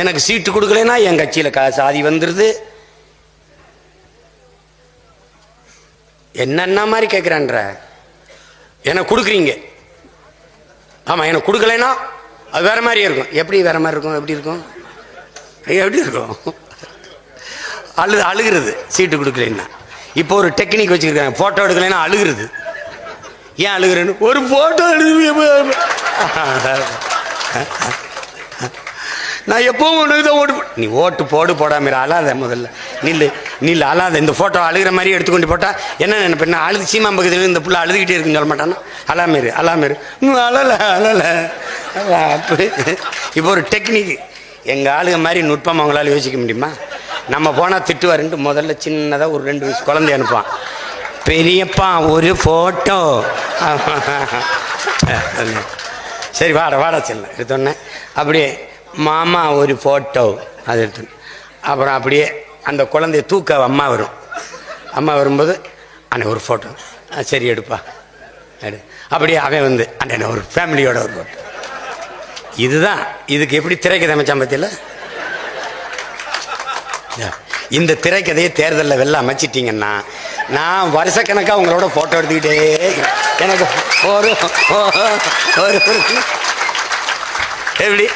எனக்கு சீட்டு கொடுக்கலைன்னா என் கட்சியில் கா சாதி வந்துடுது என்னென்ன மாதிரி கேட்குறான்ற எனக்கு கொடுக்குறீங்க. ஆமாம் எனக்கு கொடுக்கலைன்னா அது வேற மாதிரி இருக்கும். எப்படி வேற மாதிரி இருக்கும்? எப்படி இருக்கும்? எப்படி இருக்கும்? அழு அழுகிறது. சீட்டு கொடுக்கலன்னா. இப்போ ஒரு டெக்னிக் வச்சுருக்காங்க ஃபோட்டோ எடுக்கலைன்னா அழுகிறது. ஏன் அழுகிறேன்னு? ஒரு ஃபோட்டோ எடுத்து நான் எப்பவும் உனக்கு தான் ஓட்டு போ- நீ ஓட்டு போடு போடாமல் அழாத முதல்ல. நில்லு நில்லு அழாத. இந்த ஃபோட்டோ அழுகிற மாதிரி எடுத்துக்கொண்டு போட்டால் என்ன நினைப்பேன் நான் அழுது சீமா பக்கத்தில் இந்த புள்ள அழுதுகிட்டே இருக்குன்னு சொல்ல மாட்டானா? அழாம இரு அழாம அழலை அழல. அழல அப்படி இப்போ ஒரு டெக்னிக் எங்கள் ஆளுங்க மாதிரி நுட்பம் அவங்களால யோசிக்க முடியுமா? நம்ம போனால் திட்டுவாருன்ட்டு முதல்ல சின்னதாக ஒரு ரெண்டு வயசு குழந்தை அனுப்புவான். பெரியப்பா ஒரு ஃபோட்டோ சரி வாட வாட செல்ல எடுத்தோன்னே அப்படியே மாமா ஒரு ஃபோட்டோ அது எடுத்து. அப்புறம் அப்படியே அந்த குழந்தைய தூக்க அம்மா வரும். அம்மா வரும்போது அண்ணன் ஒரு ஃபோட்டோ சரி எடுப்பா. எடு. அப்படியே அவன் வந்து அண்ணன் ஒரு ஃபேமிலியோட ஒரு ஃபோட்டோ இதுதான். இதுக்கு எப்படி திரைக்கதை அமைச்சான் பத்தியில்? இந்த திரைக்கதையை தேர்தலில் வெளில அமைச்சிட்டிங்கன்னா நான் வருஷக்கணக்காக உங்களோட ஃபோட்டோ எடுத்துக்கிட்டே எனக்கு ஒரு ஒரு ஒரு- எப்படி?